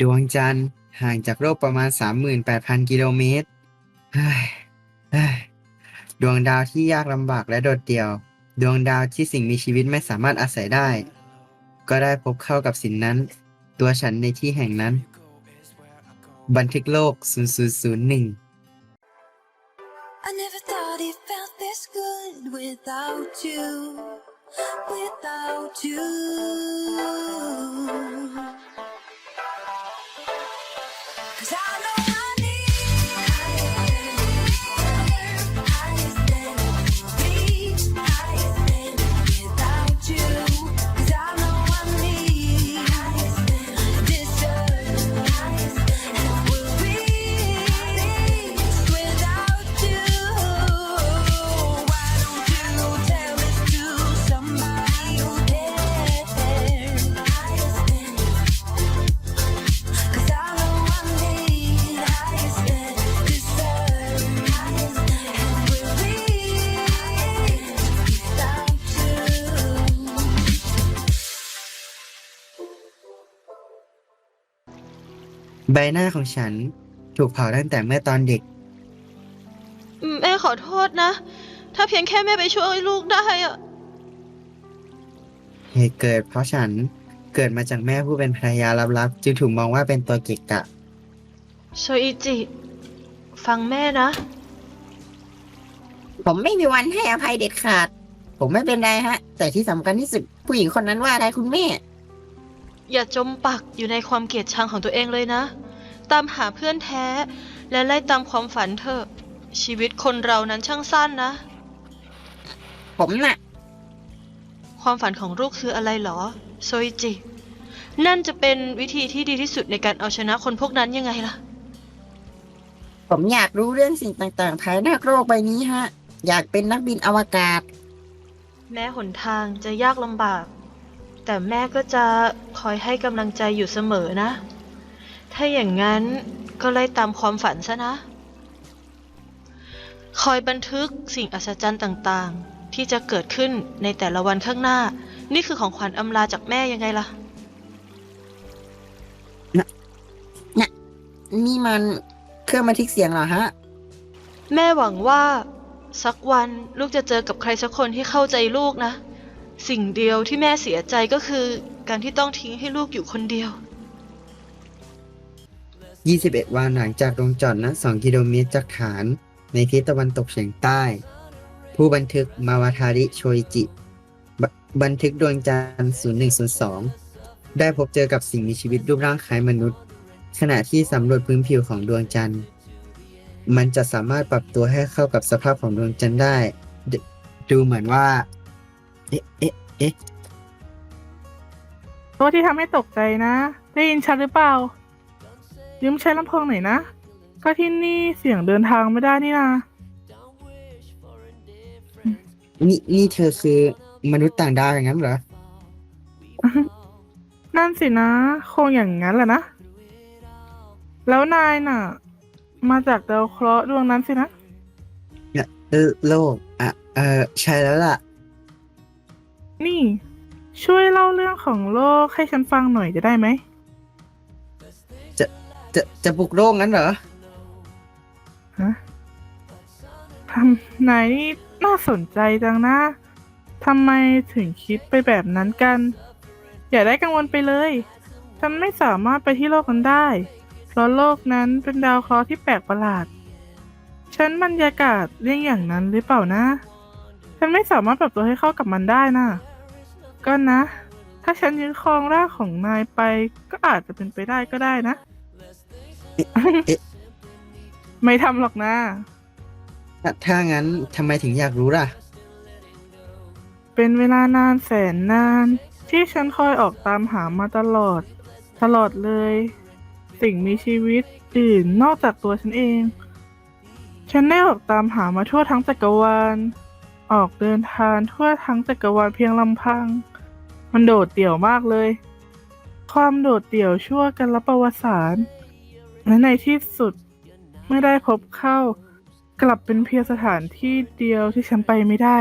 ดวงจันทร์ห่างจากโลกประมาณ 38,000 กิโลเมตรเฮ้ยเฮ้ยดวงดาวที่ยากลำบากและโดดเดี่ยว ดวงดาวที่สิ่งมีชีวิตไม่สามารถอาศัยได้ ก็ได้พบเข้ากับสิ่งนั้น ตัวฉันในที่แห่งนั้น บันทึกโลก 0001 I never thought it felt this good without you, without you. ใบหน้าของฉันถูกเผาตั้งแต่เมื่อตอนเด็ก แม่ขอโทษนะ ถ้าเพียงแค่แม่ไปช่วยลูกได้อะเหตุเกิดเพราะฉันเกิดมาจากแม่ผู้เป็นภรรยาลับๆ จึงถูกมองว่าเป็นตัวเกะกะ โชอิจิ ฟังแม่นะ ผมไม่มีวันให้อภัยเด็ดขาด ผมไม่เป็นไรฮะ แต่ที่สำคัญที่สุดผู้หญิงคนนั้นว่าอะไรคุณแม่ อย่าจมปักอยู่ในความเกลียดชังของตัวเองเลยนะ ตามหาเพื่อนแท้ และไล่ตามความฝันเถอะ ชีวิตคนเรานั้นช่างสั้นนะ ผมน่ะ ความฝันของลูกคืออะไรเหรอ โซอิจิ นั่นจะเป็นวิธีที่ดีที่สุดในการเอาชนะคนพวกนั้นยังไงล่ะ ผมอยากรู้เรื่องสิ่งต่างๆภายนอกโลกใบนี้ฮะ อยากเป็นนักบินอวกาศ แม้หนทางจะยากลำบาก แต่แม่ก็จะ คอยให้กำลังใจอยู่เสมอนะ ถ้าอย่างนั้นก็ไล่ตามความฝันซะนะ คอยบันทึกสิ่งอัศจรรย์ต่างๆ ที่จะเกิดขึ้นในแต่ละวันข้างหน้า นี่คือของขวัญอำลาจากแม่ยังไงล่ะ นี่มันเครื่องบันทึกเสียงเหรอฮะ แม่หวังว่า สักวันลูกจะเจอกับใครสักคนที่เข้าใจลูกนะ สิ่งเดียวที่แม่เสียใจก็คือ การที่ต้องทิ้งให้ลูกอยู่คนเดียว 21 วันหลังจากลงจอดนั้น2กิโลเมตรจากฐาน ในทิศตะวันตกเฉียงใต้ ผู้บันทึกมาวาทาริโชอิจิบบันทึกดวงจันทร์ 0102 ได้พบเจอกับสิ่งมีชีวิตรูปร่างคล้ายมนุษย์ ขณะที่สำรวจพื้นผิวของดวงจันทร์ มันจะสามารถปรับตัวให้เข้ากับสภาพของดวงจันทร์ได้ ดูเหมือนว่า เอ๊ะเอ๊ะเอ๊ะ โทษที่ทำให้ตกใจนะ ได้ยินชัดหรือเปล่า ยืมใช้ลำโพงหน่อยนะ ก็ที่นี่เสียงเดินทางไม่ได้นี่นะนี่นี่เธอคือมนุษย์ต่างดาวอย่างนั้นเหรอ นั่นสินะ คงอย่างนั้นแหละนะ แล้วนายน่ะ มาจากดาวเคราะห์ดวงนั้นสินะเออโลกอะเออใช่แล้วล่ะ นี่ ช่วยเล่าเรื่องของโลกให้ฉันฟังหน่อยจะได้ไหม จะจะบุกโลกงั้นเหรอ ฮะทำนายนี่น่าสนใจจังนะทำไมถึงคิดไปแบบนั้นกัน อย่าได้กังวลไปเลย ฉันไม่สามารถไปที่โลกนั้นได้ เพราะโลกนั้นเป็นดาวเคราะห์ที่แปลกประหลาด ฉันบรรยากาศเรื่องอย่างนั้นหรือเปล่านะ ฉันไม่สามารถปรับตัวให้เข้ากับมันได้นะ ก็นะ ถ้าฉันยึดครองร่างของนายไป ก็อาจจะเป็นไปได้ก็ได้นะเอ๊ะไม่ทำหรอกนะ ถ้าถ้างั้นทำไมถึงอยากรู้ล่ะ เป็นเวลานานแสนนาน ที่ฉันคอยออกตามหามาตลอด ตลอดเลย สิ่งมีชีวิตอื่นนอกจากตัวฉันเอง ฉันได้ออกตามหามาทั่วทั้งจักรวาล ออกเดินทางทั่วทั้งจักรวาลเพียงลำพัง มันโดดเดี่ยวมากเลย ความโดดเดี่ยวชั่วกันละประวัติศาสตร์และในที่สุดเมื่อได้พบเข้า กลับเป็นเพียงสถานที่เดียวที่ฉันไปไม่ได้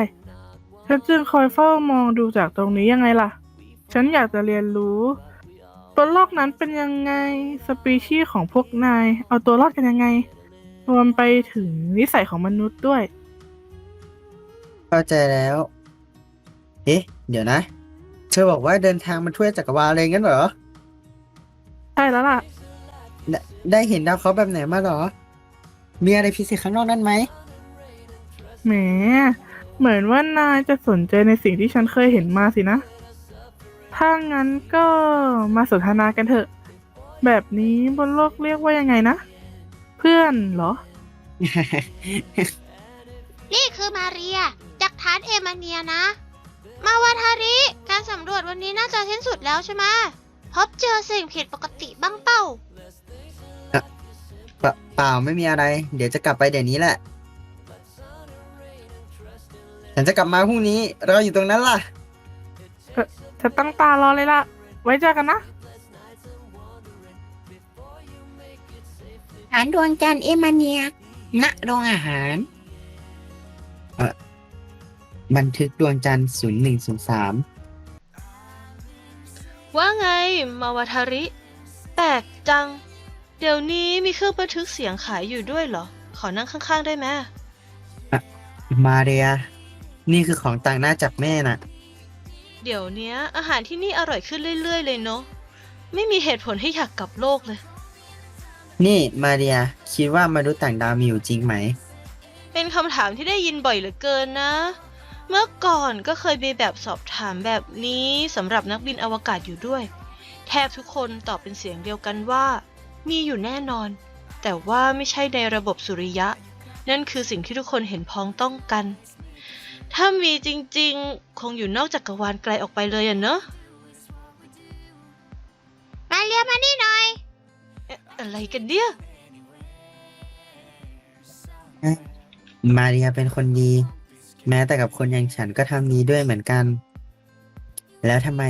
ฉันจึงคอยเฝ้ามองดูจากตรงนี้ยังไงล่ะ ฉันอยากจะเรียนรู้บนโลกนั้นเป็นยังไงสปีชีส์ของพวกนาย เอาตัวรอดกันยังไง รวมไปถึงนิสัยของมนุษย์ด้วย เข้าใจแล้ว เอ๊ะ เดี๋ยวนะ เธอบอกว่าเดินทางมาทั่วจักรวาลเลยงั้นเหรอ ใช่แล้วล่ะ ได้ได้เห็นดาวเคราะห์แบบไหนมาเหรอ มีอะไรพิเศษข้างนอกนั้นไหม แหม เหมือนว่านายจะสนใจในสิ่งที่ฉันเคยเห็นมาสินะ ถ้างั้นก็มาสนทนากันเถอะ แบบนี้บนโลกเรียกว่ายังไงนะ เพื่อนเหรอ นี่คือมาเรียจากฐานเอมาเนียนะ มาวาทาริาจะสิ้นสุดแล้วใช่ไหมพบเจอสิ่งผิดปกติบ้างเปล่าเปล่าไม่มีอะไร เดี๋ยวจะกลับไปเดี๋ยวนี้แหละ ฉันจะกลับมาพรุ่งนี้ เราอยู่ตรงนั้นล่ะจะตั้งตารอเลยล่ะ ไว้เจอกันนะ อาหารดวงจันทร์เอมาเนียณโรงอาหาร บันทึกดวงจันทร์ 0103 มาวาทาริ แปลกจัง เดี๋ยวนี้มีเครื่องบันทึกเสียงขายอยู่ด้วยเหรอ ขอนั่งข้างๆได้ไหมมาเรีย นี่คือของต่างหน้าจากแม่น่ะ เดี๋ยวเนี้ย อาหารที่นี่อร่อยขึ้นเรื่อย ๆ เลยเนาะ ไม่มีเหตุผลให้อยากกลับโลกเลย นี่มาเรีย คิดว่ามนุษย์ต่างดาวมีอยู่จริงไหม เป็นคำถามที่ได้ยินบ่อยเหลือเกินนะ เมื่อก่อนก็เคยมีแบบสอบถามแบบนี้สำหรับนักบินอวกาศอยู่ด้วย แทบทุกคนตอบเป็นเสียงเดียวกันว่า มีอยู่แน่นอน แต่ว่าไม่ใช่ในระบบสุริยะ นั่นคือสิ่งที่ทุกคนเห็นพ้องต้องกัน ถ้ามีจริงๆ คงอยู่นอกจักรวาลไกลออกไปเลยอะเนอะมาเรียมานี่หน่อยเอ๊ะอะไรกันเนี่ยมาเรียเป็นคนดี แม้แต่กับคนอย่างฉันก็ทำดีด้วยเหมือนกัน แล้วทำไม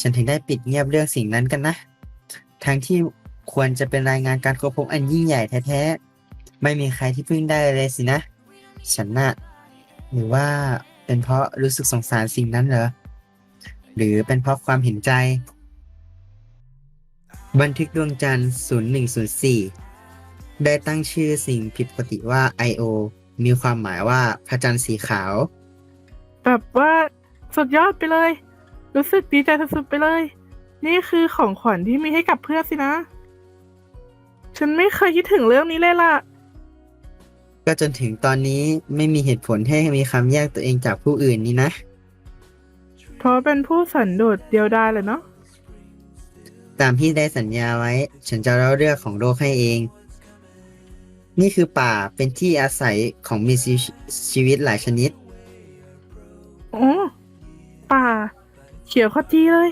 ฉันถึงได้ปิดเงียบเรื่องสิ่งนั้นกันนะ ทั้งที่ควรจะเป็นรายงานการค้นพบอันยิ่งใหญ่แท้ๆ ไม่มีใครที่พึ่งได้เลยสินะ ฉันน่ะหรือว่าเป็นเพราะรู้สึกสงสารสิ่งนั้นเหรอ หรือเป็นเพราะความเห็นใจ บันทึกดวงจันทร์ 0104 ได้ตั้งชื่อสิ่งผิดปกติว่า I.O. มีความหมายว่าพระจันทร์สีขาว แบบว่าสุดยอดไปเลย รู้สึกดีใจสุดๆไปเลย นี่คือของขวัญที่มีให้กับเพื่อนสินะ ฉันไม่เคยคิดถึงเรื่องนี้เลยล่ะ ก็จนถึงตอนนี้ไม่มีเหตุผลให้มีคำแยกตัวเองจากผู้อื่นนี่นะ เพราะเป็นผู้สันโดษเดียวดายเลยเนาะ ตามที่ได้สัญญาไว้ ฉันจะเล่าเรื่องของโลกให้เอง นี่คือป่าเป็นที่อาศัยของมีชีชีวิตหลายชนิด โอ้ป่า เขียวขจีเลย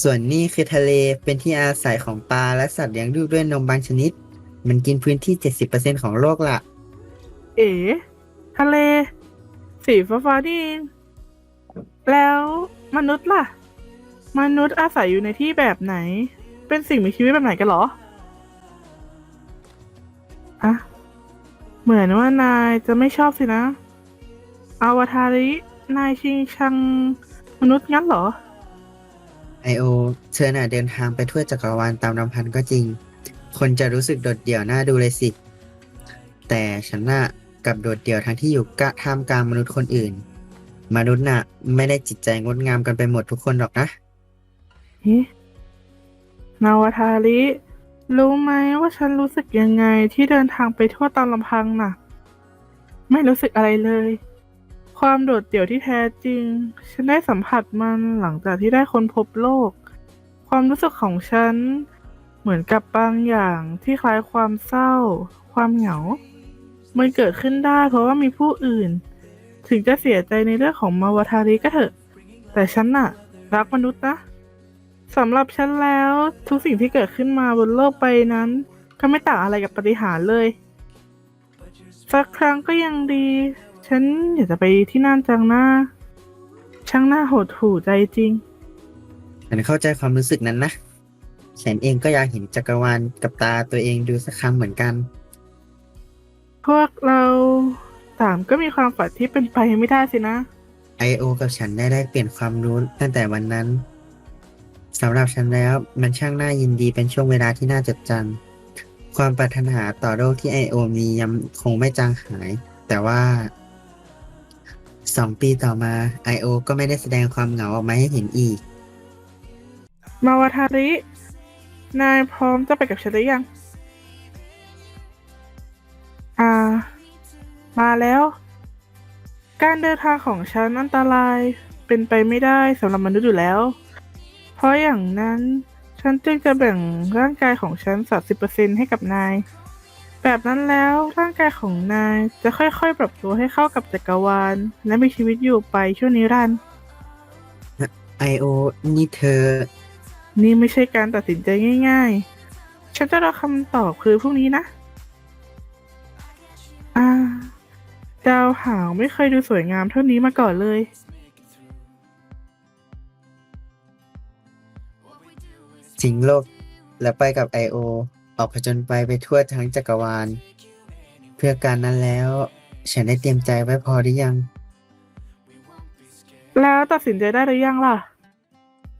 ส่วนนี่คือทะเลเป็นที่อาศัยของปลาและสัตว์เลี้ยงลูกด้วยนมบางชนิด มันกินพื้นที่ 70%ของโลกละเอ๋ทะเล สีฟ้าฟ้าๆนี่เองแล้วมนุษย์ล่ะ มนุษย์อาศัยอยู่ในที่แบบไหน เป็นสิ่งมีชีวิตแบบไหนกันเหรออะเหมือนว่านายจะไม่ชอบสินะอาวตาริ นายชิงชังมนุษย์งั้นเหรอ ไอโอเธอน่ะเดินทางไปทั่วจักรวาลตามลำพันก็จริง คนจะรู้สึกโดดเดี่ยวน่าดูเลยสิ แต่ฉันน่ะกลับโดดเดี่ยวทั้งที่อยู่กะท่ามกลางมนุษย์คนอื่น มนุษย์น่ะ ไม่ได้จิตใจงดงามกันไปหมดทุกคนหรอกนะ เอ๊ะนาวาทาริ รู้ไหมว่าฉันรู้สึกยังไงที่เดินทางไปทั่วตามลำพังน่ะ ไม่รู้สึกอะไรเลย ความโดดเดี่ยวที่แท้จริง ฉันได้สัมผัสมันหลังจากที่ได้ค้นพบโลก ความรู้สึกของฉัน เหมือนกับบางอย่างที่คล้ายความเศร้า ความเหงา มันเกิดขึ้นได้เพราะว่ามีผู้อื่น ถึงจะเสียใจในเรื่องของมาวทาริก็เถอะ แต่ฉันน่ะ รักมนุษย์นะสำหรับฉันแล้วทุกสิ่งที่เกิดขึ้นมาบนโลกใบนั้น ก็ไม่ต่างอะไรกับปฏิหารเลย สักครั้งก็ยังดี ฉันอยากจะไปที่นั่นจังนะช่างน่าหดหู่ใจจริง ฉันเข้าใจความรู้สึกนั้นนะ ฉันเองก็อยากเห็นจักรวาลกับตาตัวเองดูสักครั้งเหมือนกัน พวกเราต่างก็มีความฝันที่เป็นไปไม่ได้สินะ ไอโอกับฉันได้แลกเปลี่ยนความรู้ตั้งแต่วันนั้นสำหรับฉันแล้วมันช่างน่ายินดีเป็นช่วงเวลาที่น่าจดจำความปรารถนาต่อโลกที่ไอโอมียังคงไม่จางหาย แต่ว่า สองปีต่อมาไอโอก็ไม่ได้แสดงความเหงาออกมาให้เห็นอีก มาวาทาริ นายพร้อมจะไปกับฉันหรือยัง อ่า มาแล้ว การเดินทางของฉันอันตรายเป็นไปไม่ได้สำหรับมนุษย์อยู่แล้ว เพราะอย่างนั้น ฉันจึงจะแบ่งร่างกายของฉัน 30%ให้กับนาย แบบนั้นแล้วร่างกายของนายจะค่อยๆ ปรับตัวให้เข้ากับจักรวาล และมีชีวิตอยู่ไปชั่วนิรันดร์ไอโอ นี่เธอ นี่ไม่ใช่การตัดสินใจง่าย ๆ ฉันจะรอคำตอบคือพรุ่งนี้นะ อ่า ดาวหางไม่เคยดูสวยงามเท่านี้มาก่อนเลยสิงโลกและไปกับไอโอ ออกผจญไปไปทั่วทั้งจักรวาล เพื่อการนั้นแล้ว ฉันได้เตรียมใจไว้พอหรือยัง แล้วตัดสินใจได้หรือยังล่ะ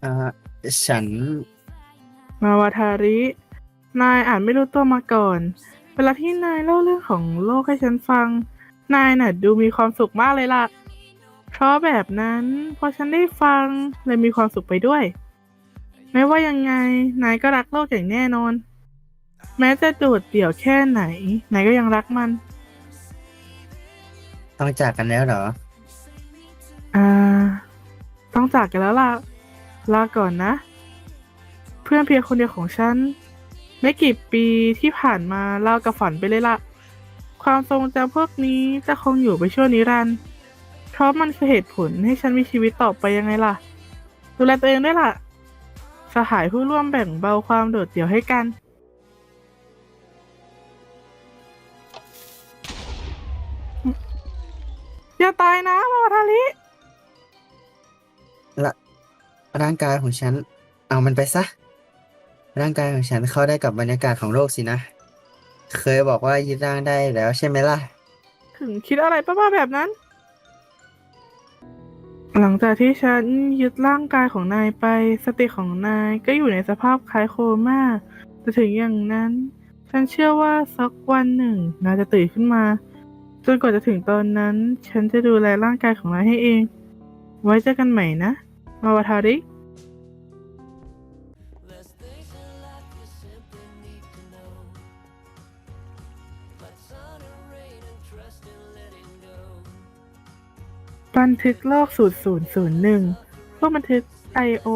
อ่า ฉัน มาวาทาริ นายอาจไม่รู้ตัวมาก่อน เวลาที่นายเล่าเรื่องของโลกให้ฉันฟัง นายน่ะ ดูมีความสุขมากเลยล่ะ เพราะแบบนั้นพอฉันได้ฟังเลยมีความสุขไปด้วย ไม่ว่ายังไง นายก็รักโลกอย่างแน่นอน แม้จะโดดเดี่ยวแค่ไหนนายก็ยังรักมัน ต้องจากกันแล้วเหรอ อ่า ต้องจากกันแล้วล่ะ ลาก่อนนะ เพื่อนเพียงคนเดียวของฉัน ไม่กี่ปีที่ผ่านมาเล่ากับฝันไปเลยล่ะ ความทรงจำพวกนี้จะคงอยู่ไปชั่วนิรันดร์เพราะมันคือเหตุผลให้ฉันมีชีวิตต่อไปยังไงล่ะ ดูแลตัวเองด้วยล่ะ สหายผู้ร่วมแบ่งเบาความโดดเดี่ยวให้กัน อย่าตายนะมาวาทาริละร่างกายของฉัน เอามันไปซะ ร่างกายของฉันเข้าได้กับบรรยากาศของโลกสินะ เคยบอกว่ายึดร่างได้แล้วใช่ไหมล่ะ ถึงคิดอะไรป้าๆแบบนั้น หลังจากที่ฉันยึดร่างกายของนายไป สติของนายก็อยู่ในสภาพคล้ายโคม่าแต่ถึงอย่างนั้น ฉันเชื่อว่าสักวันหนึ่งนายจะตื่นขึ้นมา จนกว่าจะถึงตอนนั้น ฉันจะดูแลร่างกายของนายให้เอง ไว้เจอกันใหม่นะ มาวาทาริ บันทึกโลก0001พวกบันทึก I.O.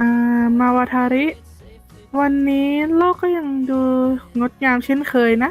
อ่ามาวาทาริ วันนี้โลกก็ยังดูงดงามเช่นเคยนะ